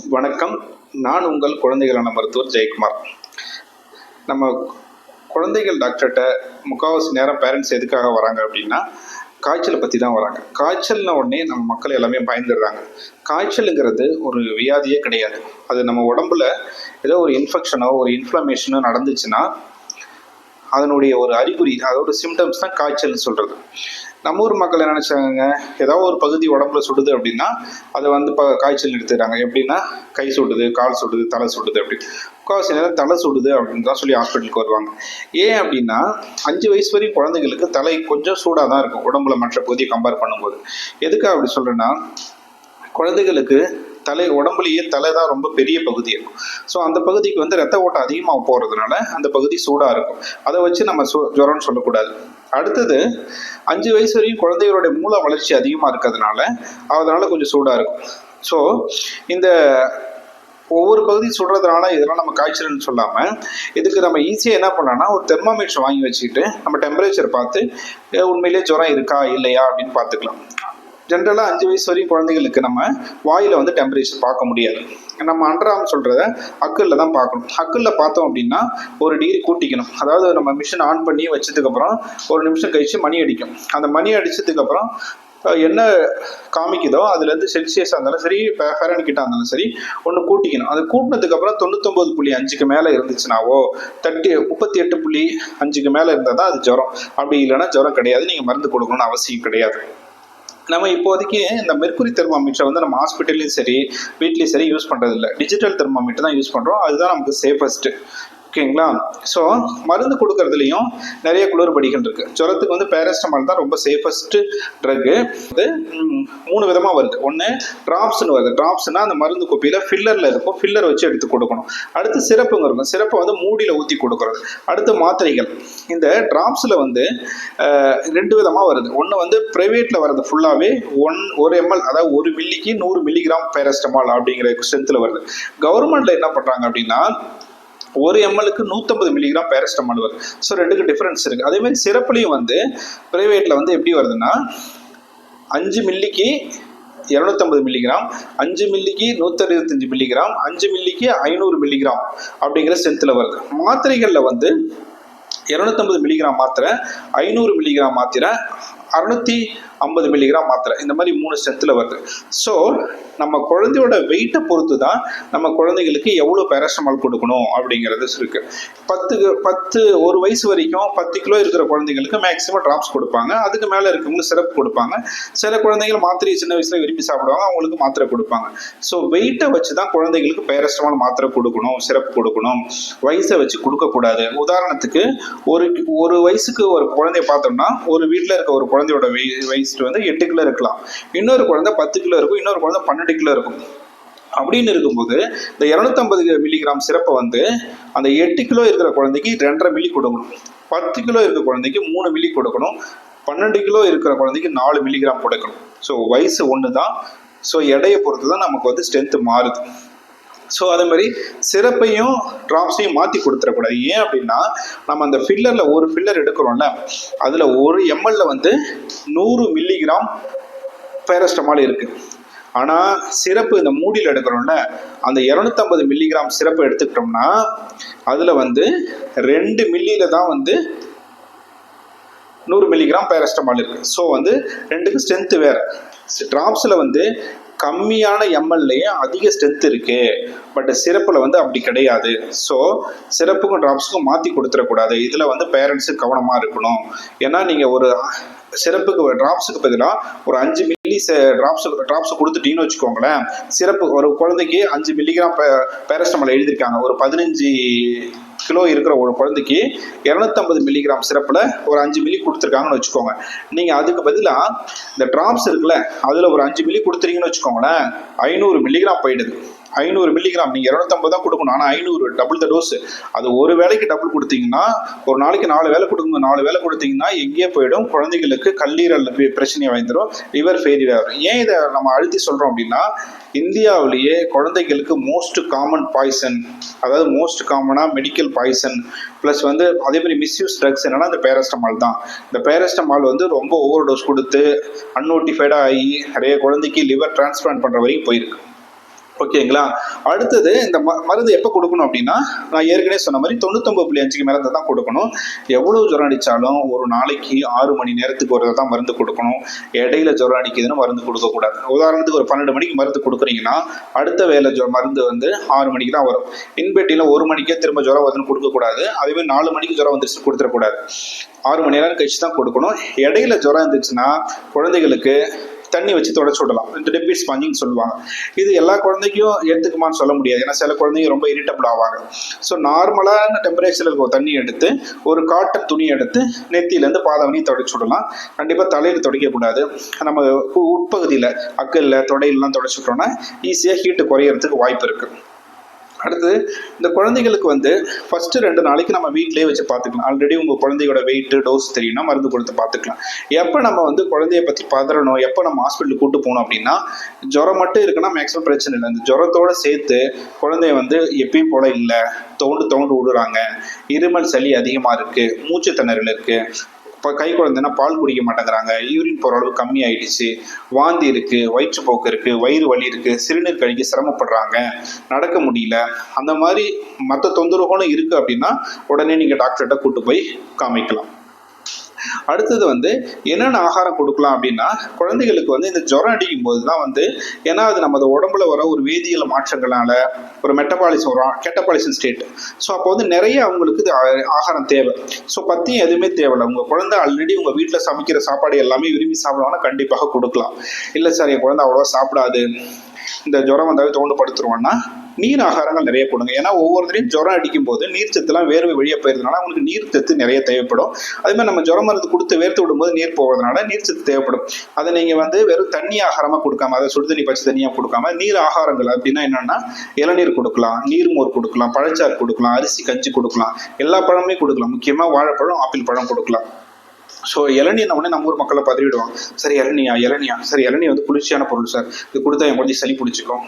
வணக்கம். நான் உங்கள் குழந்தைகளான மருத்துவர் ஜெயக்குமார். நம்ம குழந்தைகள் டாக்டர்கிட்ட முக்கால்வாசி நேரம் பேரண்ட்ஸ் எதுக்காக வராங்க அப்படின்னா காய்ச்சலை பற்றி தான் வராங்க. காய்ச்சல்ன உடனே நம்ம மக்கள் எல்லாமே பயந்துடுறாங்க. காய்ச்சலுங்கிறது ஒரு வியாதியே கிடையாது. அது நம்ம உடம்புல ஏதோ ஒரு இன்ஃபெக்ஷனோ ஒரு இன்ஃப்ளமேஷனோ நடந்துச்சுன்னா அதனுடைய ஒரு அறிகுறி அதோட சிம்டம்ஸ் தான் காய்ச்சல்னு சொல்கிறது நம்ம ஊர் மக்கள் என்ன நினச்சாங்க ஏதாவது ஒரு பகுதி உடம்புல சுடுது அப்படின்னா அதை வந்து இப்போ காய்ச்சல் எடுத்துக்கிறாங்க. எப்படின்னா கை சுடுது கால் சுடுது தலை சுடுது அப்படின்னு முக்கால்வாசி நேரம் தலை சுடுது அப்படின்னு தான் சொல்லி ஹாஸ்பிட்டலுக்கு வருவாங்க. ஏன் அப்படின்னா அஞ்சு வயசு வரையும் குழந்தைங்களுக்கு தலை கொஞ்சம் சூடாக தான் இருக்கும். உடம்புல மற்ற பகுதியை கம்பேர் பண்ணும்போது. எதுக்காக அப்படி சொல்கிறேன்னா குழந்தைகளுக்கு தலை உடம்புலயே தலை தான் ரொம்ப பெரிய பகுதி இருக்கும். ஸோ அந்த பகுதிக்கு வந்து ரத்த ஓட்டம் அதிகமாக போகிறதுனால அந்த பகுதி சூடாக இருக்கும். அதை வச்சு நம்ம சு ஜுரம்னு சொல்லக்கூடாது. அடுத்தது அஞ்சு வயசு வரையும் குழந்தைகளுடைய மூல வளர்ச்சி அதிகமாக இருக்கிறதுனால அதனால கொஞ்சம் சூடாக இருக்கும். ஸோ இந்த ஒவ்வொரு பகுதி சுடுறதுனால இதெல்லாம் நம்ம காய்ச்சல்னு சொல்லாமல் இதுக்கு நம்ம ஈஸியாக என்ன பண்ணலாம்னா ஒரு தெர்மாமீட்டர் வாங்கி வச்சுக்கிட்டு நம்ம டெம்பரேச்சர் பார்த்து உண்மையிலேயே ஜுரம் இருக்கா? இல்லையா? அப்படின்னு பார்த்துக்கலாம். ஜென்ரலாக அஞ்சு வயசு வரையும் குழந்தைகளுக்கு நம்ம வாயில் வந்து டெம்பரேச்சர் பார்க்க முடியாது. நம்ம அண்டராம் சொல்கிறத அக்கிளில் தான் பார்க்கணும். அக்கிளில் பார்த்தோம் அப்படின்னா ஒரு டிகிரி கூட்டிக்கணும். அதாவது நம்ம மிஷின் ஆன் பண்ணி வச்சதுக்கப்புறம் ஒரு நிமிஷம் கழித்து மணி அடிக்கும். அந்த மணி அடித்ததுக்கப்புறம் என்ன காமிக்குதோ அதுலேருந்து செல்சியஸாக இருந்தாலும் சரி ஃபேரன்கிட்ட இருந்தாலும் சரி ஒன்று கூட்டிக்கணும். அது கூட்டினதுக்கப்புறம் தொண்ணூத்தொம்பது புள்ளி அஞ்சுக்கு மேலே இருந்துச்சுனாவோ தட்டி முப்பத்தி எட்டு புள்ளி அஞ்சுக்கு மேலே இருந்தால் தான் அது ஜுரம். அப்படி இல்லைன்னா ஜுரம் கிடையாது. நீங்கள் மருந்து கொடுக்கணும்னு அவசியம் கிடையாது. நம்ம இப்போதைக்கு இந்த மெர்குரி தெர்மாமீட்டரை வந்து நம்ம ஹாஸ்பிட்டல்லையும் சரி வீட்லேயும் சரி யூஸ் பண்ணுறதில்ல டிஜிட்டல் தெர்மாமீட்டர் தான் யூஸ் பண்ணுறோம் அதுதான் நமக்கு சேஃபஸ்ட்டு ஓகேங்களா? ஸோ மருந்து கொடுக்கறதுலையும் நிறைய குளறுபடிகள் இருக்குது ஜுரத்துக்கு வந்து பேரஸ்டமால் தான் ரொம்ப சேஃபஸ்ட்டு ட்ரக்கு அது மூணு விதமாக வருது. ஒன்று ட்ராப்ஸ்னு வருது. ட்ராப்ஸ்னால் அந்த மருந்து குப்பியில் ஃபில்லரில் இருக்கும். ஃபில்லர் வச்சு எடுத்து கொடுக்கணும். அடுத்து சிறப்புங்க இருக்கும். சிறப்பை வந்து மூடியில் ஊற்றி கொடுக்கறது. அடுத்து மாத்திரைகள். இந்த ட்ராப்ஸில் வந்து ரெண்டு விதமாக வருது. ஒன்று வந்து ப்ரைவேட்டில் வர்றது ஃபுல்லாகவே ஒன் ஒரு எம்எல் அதாவது ஒரு மில்லிக்கு நூறு மில்லிகிராம் பேரஸ்டமால் அப்படிங்கிற ஸ்ட்ரென்த்தில் வருது. கவர்மெண்ட்டில் என்ன பண்ணுறாங்க அப்படின்னா ஒரு எம்எல்க்கு நூற்றம்பது மில்லிகிராம் பேரஸ்டமால் வருது ஸோ ரெண்டுக்கு டிஃப்ரென்ஸ் இருக்குது அதே மாதிரி சிறப்புலையும் வந்து ப்ரைவேட்டில் வந்து எப்படி வருதுன்னா அஞ்சு மில்லிக்கு இரநூத்தம்பது மில்லிகிராம் அஞ்சு மில்லிக்கு நூற்றி இருபத்தஞ்சு மில்லிகிராம் அஞ்சு மில்லிக்கு ஐநூறு மில்லிகிராம் அப்படிங்கிற ஸ்ட்ரென்த்தில் வருது. மாத்திரைகளில் வந்து இரநூத்தம்பது மில்லிகிராம் மாத்திரை ஐநூறு மில்லிகிராம் மாத்திரை அறுநூத்தி ஐம்பது மில்லிகிராம் மாத்திரை. இந்த மாதிரி மூணு ஸ்ட்ரென்த்தில் வருது. ஸோ நம்ம குழந்தையோட வெயிட்டை பொறுத்து தான் நம்ம குழந்தைகளுக்கு எவ்வளோ பேரஸ்டமால் கொடுக்கணும் அப்படிங்கிறது இருக்கு. பத்து பத்து ஒரு வயசு வரைக்கும் பத்து கிலோ இருக்கிற குழந்தைங்களுக்கு மேக்ஸிமம் ட்ராப்ஸ் கொடுப்பாங்க. அதுக்கு மேலே இருக்கவங்களுக்கு சிறப்பு கொடுப்பாங்க. சில குழந்தைகள் மாத்திரையை சின்ன வயசில் விரும்பி சாப்பிடுவாங்க. அவங்களுக்கு மாத்திரை கொடுப்பாங்க. ஸோ வெயிட்டை வச்சு தான் குழந்தைகளுக்கு பேரஸ்டமால் மாத்திரை கொடுக்கணும் சிறப்பு கொடுக்கணும். வயசை வச்சு கொடுக்கக்கூடாது. உதாரணத்துக்கு ஒரு ஒரு வயசுக்கு ஒரு குழந்தைய பார்த்தோம்னா ஒரு வீட்டில் இருக்க ஒரு குழந்தையோட வயசு வேஸ்ட் வந்து எட்டு கிலோ இருக்கலாம். இன்னொரு குழந்தை பத்து கிலோ இருக்கும் இன்னொரு குழந்தை பன்னெண்டு கிலோ இருக்கும். அப்படின்னு இருக்கும்போது இந்த இரநூத்தம்பது மில்லிகிராம் சிறப்பை வந்து அந்த எட்டு கிலோ இருக்கிற குழந்தைக்கு ரெண்டரை மில்லி கொடுக்கணும். பத்து கிலோ இருக்கிற குழந்தைக்கு மூணு மில்லி கொடுக்கணும். பன்னெண்டு கிலோ இருக்கிற குழந்தைக்கு நாலு மில்லிகிராம் கொடுக்கணும். ஸோ வயசு ஒன்று தான் ஸோ எடையை பொறுத்து தான் நமக்கு வந்து ஸ்ட்ரென்த்து மாறுது. ஸோ அதே மாதிரி சிறப்பையும் ட்ராப்ஸையும் மாற்றி கொடுத்துடக்கூடாது. ஏன் அப்படின்னா நம்ம அந்த ஃபில்லரில் ஒரு ஃபில்லர் எடுக்கிறோம்ல அதில் ஒரு எம்எல்ல வந்து நூறு மில்லிகிராம் பேரஸ்டமால் இருக்குது ஆனால் சிறப்பு இந்த மூடியில் எடுக்கிறோம்ல அந்த இரநூத்தம்பது மில்லிகிராம் சிறப்பு எடுத்துக்கிட்டோம்னா அதில் வந்து ரெண்டு மில்லியில தான் வந்து நூறு மில்லிகிராம் பேரஸ்டமால் இருக்குது ஸோ வந்து ரெண்டுக்கு ஸ்ட்ரென்த்து வேறு. ட்ராப்ஸில் வந்து கம்மியான எம்எல்ஏ அதிக ஸ்ட்ரென்த் இருக்கு. பட் சிறப்பில் வந்து அப்படி கிடையாது. ஸோ சிறப்புக்கும் ட்ராப்ஸுக்கும் மாற்றி கொடுத்துடக்கூடாது. இதில் வந்து பேரண்ட்ஸு கவனமாக இருக்கணும். ஏன்னா நீங்கள் ஒரு சிறப்புக்கு ட்ராப்ஸுக்கு பதிலாக ஒரு அஞ்சு மில்லி ட்ராப்ஸ் ட்ராப்ஸ் கொடுத்துட்டீங்கன்னு வச்சுக்கோங்களேன். சிறப்பு ஒரு குழந்தைக்கு அஞ்சு மில்லிகிராம் பேரஸ்டமால் எழுதியிருக்காங்க. ஒரு பதினஞ்சு கிலோ இருக்கிற ஒரு குழந்தைக்கு இரநூத்தம்பது மில்லிகிராம் சிறப்பில் ஒரு அஞ்சு மில்லி கொடுத்துருக்காங்கன்னு வச்சுக்கோங்க. நீங்கள் அதுக்கு பதிலாக இந்த ட்ராப்ஸ் இருக்குல்ல அதில் ஒரு அஞ்சு மில்லி கொடுத்துறீங்கன்னு வச்சுக்கோங்களேன் ஐநூறு மில்லிகிராம் போயிடுது. ஐநூறு மில்லிகிராம் நீங்கள் இரநூத்தம்பது தான் கொடுக்கணும். ஆனால் ஐநூறு டபுள் த டோஸ் அது ஒரு வேளைக்கு டபுள் கொடுத்தீங்கன்னா ஒரு நாளைக்கு நாலு வேலை கொடுக்கணும் நாலு வேலை கொடுத்தீங்கன்னா எங்கேயே போயிடும். குழந்தைகளுக்கு கல்லீரல் பி- பிரச்சனை வாய்ந்துடும் லிவர் ஃபெயிலியர் ஆகும் ஏன் இதை நம்ம அழுத்தி சொல்கிறோம் அப்படின்னா இந்தியாவிலேயே குழந்தைகளுக்கு மோஸ்ட் காமன் பாய்சன் அதாவது மோஸ்ட் காமனாக மெடிக்கல் பாய்சன் ப்ளஸ் வந்து அதே மாதிரி மிஸ்யூஸ் ட்ரக்ஸ் என்னன்னா இந்த பேரஸ்டமால் தான். இந்த பேரஸ்டமால் வந்து ரொம்ப ஓவர் டோஸ் கொடுத்து அன்நோட்டிஃபைடாக ஆகி நிறைய குழந்தைக்கு லிவர் டிரான்ஸ்பிளான்ட் பண்ணுற வரைக்கும் போயிருக்கு. ஓகேங்களா? அடுத்தது இந்த ம மருந்து எப்போ கொடுக்கணும் அப்படின்னா நான் ஏற்கனவே சொன்ன மாதிரி தொண்ணூத்தொம்பது புள்ளி அஞ்சுக்கு மேலே தான் கொடுக்கணும். எவ்வளோ ஜுரம் அடித்தாலும் ஒரு நாளைக்கு ஆறு மணி நேரத்துக்கு ஒரு தான் மருந்து கொடுக்கணும். இடையில ஜுரம் அடிக்குதுன்னு மருந்து கொடுக்கக்கூடாது. உதாரணத்துக்கு ஒரு பன்னெண்டு மணிக்கு மருந்து கொடுக்குறீங்கன்னா அடுத்த வேலை ஜொ மருந்து வந்து ஆறு மணிக்கு தான் வரும். இன்பெட்டியில் ஒரு மணிக்கே திரும்ப ஜுரம் வருதுன்னு கொடுக்கக்கூடாது. அதேமாதிரி நாலு மணிக்கு ஜுரம் வந்துருச்சு கொடுத்துடக்கூடாது. ஆறு மணி நேரம் கழிச்சு தான் கொடுக்கணும். இடையில ஜுரம் இருந்துச்சுன்னா குழந்தைகளுக்கு தண்ணி வச்சு தொடச்சு விடலாம். இந்த டெப்பி ஸ்பாஞ்சிங் சொல்லுவாங்க. இது எல்லா குழந்தைக்கும் எடுத்துக்குமான்னு சொல்ல முடியாது. ஏன்னா சில குழந்தைங்க ரொம்ப இரிட்டபிள் ஆவாங்க. ஸோ நார்மலான டெம்பரேச்சரில் இருக்க தண்ணி எடுத்து ஒரு காட்டன் துணி எடுத்து நெத்தியிலேருந்து பாதம் தொடச்சு விடலாம். கண்டிப்பாக தலையில் துடைக்கக்கூடாது நம்ம உ- உட்பகுதியில் அக்கல்ல தொடையிலலாம் தொடச்சி விட்டோம்னா ஈஸியாக ஹீட்டு குறையறதுக்கு வாய்ப்பு இருக்குது அடுத்தது இந்த குழந்தைகளுக்கு வந்து ஃபர்ஸ்ட் ரெண்டு நாளைக்கு நம்ம வீட்டிலேயே வச்சு பார்த்துக்கலாம். ஆல்ரெடி உங்கள் குழந்தையோட வெயிட் டோஸ் தெரியும்னா மருந்து கொடுத்து பார்த்துக்கலாம். எப்போ நம்ம வந்து குழந்தைய பற்றி பதறணும்? எப்போ நம்ம ஹாஸ்பிட்டலுக்கு கூட்டு போகணும் அப்படின்னா ஜுரம் மட்டும் இருக்குன்னா மேக்ஸிமம் பிரச்சனை இல்லை. இந்த ஜுரத்தோட சேர்த்து குழந்தைய வந்து எப்பயும் போல இல்லை. தோண்டு தோண்டு விடுறாங்க இருமல் சளி அதிகமாக இருக்குது மூச்சு திணறல் இருக்குது இப்போ கை குழந்தைன்னா பால் குடிக்க மாட்டேங்கிறாங்க. யூரின் போகிற அளவு கம்மி ஆயிடுச்சு வாந்தி இருக்கு வயிற்றுப்போக்கு இருக்கு வயிறு வலி இருக்கு சிறுநீர் கழிக்க சிரமப்படுறாங்க. நடக்க முடியல. அந்த மாதிரி மற்ற தொந்தரவுகளும் இருக்கு அப்படின்னா உடனே நீங்க டாக்டர்கிட்ட கூட்டு போய் காமிக்கலாம். அடுத்தது வந்து என்னென்ன ஆகாரம் கொடுக்கலாம் அப்படின்னா குழந்தைகளுக்கு வந்து இந்த ஜுரம் அடிக்கும் போது தான் வந்து ஏன்னா அது நமது உடம்புல வர ஒரு வேதியியல் மாற்றங்களால ஒரு மெட்டபாலிசம் வரும் கெட்டபாலிசம் ஸ்டேட் ஸோ அப்போ வந்து நிறைய அவங்களுக்கு இது ஆ- ஆகாரம் தேவை. ஸோ பற்றியும் எதுவுமே தேவையில்லை. உங்கள் குழந்தை ஆல்ரெடி உங்கள் வீட்டில் சமைக்கிற சாப்பாடு எல்லாமே விரும்பி சாப்பிடுவாங்கன்னா கண்டிப்பாக கொடுக்கலாம். இல்லை சார் என் குழந்தை அவ்வளோவா சாப்பிடாது. இந்த ஜுரம் வந்தாலே தோண்டுபடுத்துருவோன்னா நீர் ஆகாரங்கள் நிறைய கொடுங்க ஏன்னா ஒவ்வொருத்தரையும் ஜுரம் அடிக்கும் போது நீர் சத்துலாம் வேர்வை வெளியே போயிருந்தனால அவங்களுக்கு நீர் சத்து நிறைய தேவைப்படும். அதே மாதிரி நம்ம ஜுரம் மருந்து கொடுத்து வேர்த்து விடும்போது நீர் போகிறதுனால நீர் சத்து தேவைப்படும். அதை நீங்கள் வந்து வெறும் தண்ணி ஆகாரமாக கொடுக்காம அதை சுடு தண்ணி பச்சை தண்ணியாக கொடுக்காம நீர் ஆகாரங்கள் அப்படின்னா என்னன்னா இளநீர் கொடுக்கலாம் நீர்மோர் கொடுக்கலாம் பழச்சாறு கொடுக்கலாம் அரிசி கஞ்சி கொடுக்கலாம். எல்லா பழமுமே கொடுக்கலாம். முக்கியமாக வாழைப்பழம் ஆப்பிள் பழம் கொடுக்கலாம். ஸோ இளநீர் உடனே நம்ம ஊர் மக்களை பதறிவிடுவாங்க சரி இளநியா? இளநியா? சரி இளநீ வந்து குளிர்ச்சியான பொருள் சார். இது கொடுத்தா என் குழந்தை சளி பிடிச்சிக்கும்.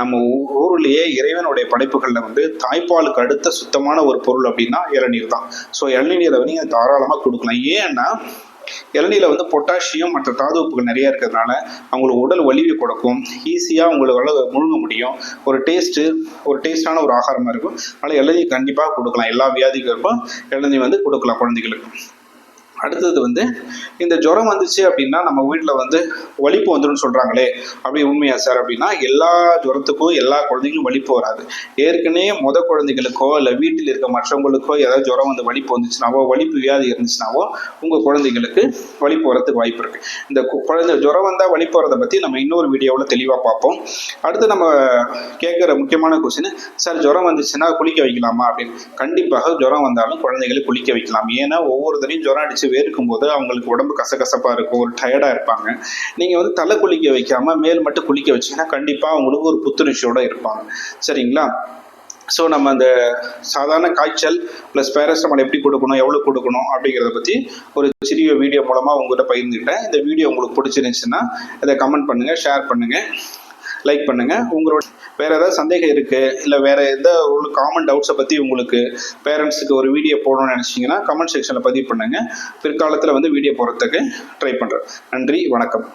நம்ம ஊருலேயே இறைவனுடைய படைப்புகளில் வந்து தாய்ப்பாலுக்கு அடுத்த சுத்தமான ஒரு பொருள் அப்படின்னா இளநீர் தான். ஸோ இளநீரை வந்து நீங்கள் தாராளமாக கொடுக்கலாம். ஏன்னா இளநீரில் வந்து பொட்டாசியம் மற்ற தாதுப்புகள் நிறைய இருக்கிறதுனால அவங்களுக்கு உடல் வலிவு கொடுக்கும். ஈஸியாக உங்களால் முழுங்க முடியும். ஒரு டேஸ்ட்டு ஒரு டேஸ்டான ஒரு ஆகாரமாக இருக்கும். அதனால் இளநீர் கண்டிப்பாக கொடுக்கலாம். எல்லா வியாதிகளுக்கும் இளநீர் வந்து கொடுக்கலாம் குழந்தைகளுக்கு. அடுத்தது வந்து இந்த ஜுரம் வந்துச்சு அப்படின்னா நம்ம வீட்டில் வந்து வலிப்பு வந்துடும் சொல்கிறாங்களே அப்படி உண்மையா சார்? அப்படின்னா எல்லா ஜுரத்துக்கும் எல்லா குழந்தைங்களும் வலிப்பு வராது. ஏற்கனவே முத குழந்தைகளுக்கோ இல்லை வீட்டில் இருக்க மற்றவங்களுக்கோ ஏதாவது ஜுரம் வந்து வலிப்பு வந்துச்சுனாவோ வலிப்பு வியாதி இருந்துச்சுனாவோ உங்கள் குழந்தைங்களுக்கு வலிப்பு வரதுக்கு வாய்ப்பு இருக்குது இந்த கு- குழந்தை ஜுரம் வந்தால் வலிப்பு வரதை பற்றி நம்ம இன்னொரு வீடியோவில் தெளிவாக பார்ப்போம். அடுத்து நம்ம கேட்குற முக்கியமான கொஸ்டின் சார் ஜுரம் வந்துச்சுன்னா குளிக்க வைக்கலாமா? அப்படின்னு. கண்டிப்பாக ஜுரம் வந்தாலும் குழந்தைகளை குளிக்க வைக்கலாம். ஏன்னா ஒவ்வொரு தடையும் ஜுரம் அடிச்சு வேர்க்கும் அவங்களுக்கு உடம்பு கசகசப்பா இருக்கும் ஒரு டயர்டா இருப்பாங்க. நீங்க வந்து தலை குளிக்க வைக்காம மேல் மட்டும் குளிக்க வச்சீங்கன்னா கண்டிப்பா அவங்களுக்கு ஒரு புத்துணர்ச்சியோட இருப்பாங்க. சரிங்களா? ஸோ நம்ம அந்த சாதாரண காய்ச்சல் ப்ளஸ் பேரஸ்டமால் எப்படி கொடுக்கணும் எவ்வளோ கொடுக்கணும் அப்படிங்கிறத பற்றி ஒரு சிறிய வீடியோ மூலமாக உங்கள்கிட்ட பகிர்ந்துக்கிட்டேன். இந்த வீடியோ உங்களுக்கு பிடிச்சிருந்துச்சுன்னா இதை கமெண்ட் பண்ணுங்கள் ஷேர் பண்ணுங்கள் லைக் பண்ணுங்கள் உங்களோட வேறு ஏதாவது சந்தேகம் இருக்குது இல்லை வேறு எந்த ஒரு காமன் டவுட்ஸை பற்றி உங்களுக்கு பேரண்ட்ஸுக்கு ஒரு வீடியோ போடணும்னு நினச்சிங்கன்னா கமெண்ட் செக்ஷனில் பதிவு பண்ணுங்கள் பிற்காலத்தில் வந்து வீடியோ போடுறதுக்கு ட்ரை பண்ணுறேன் நன்றி வணக்கம்.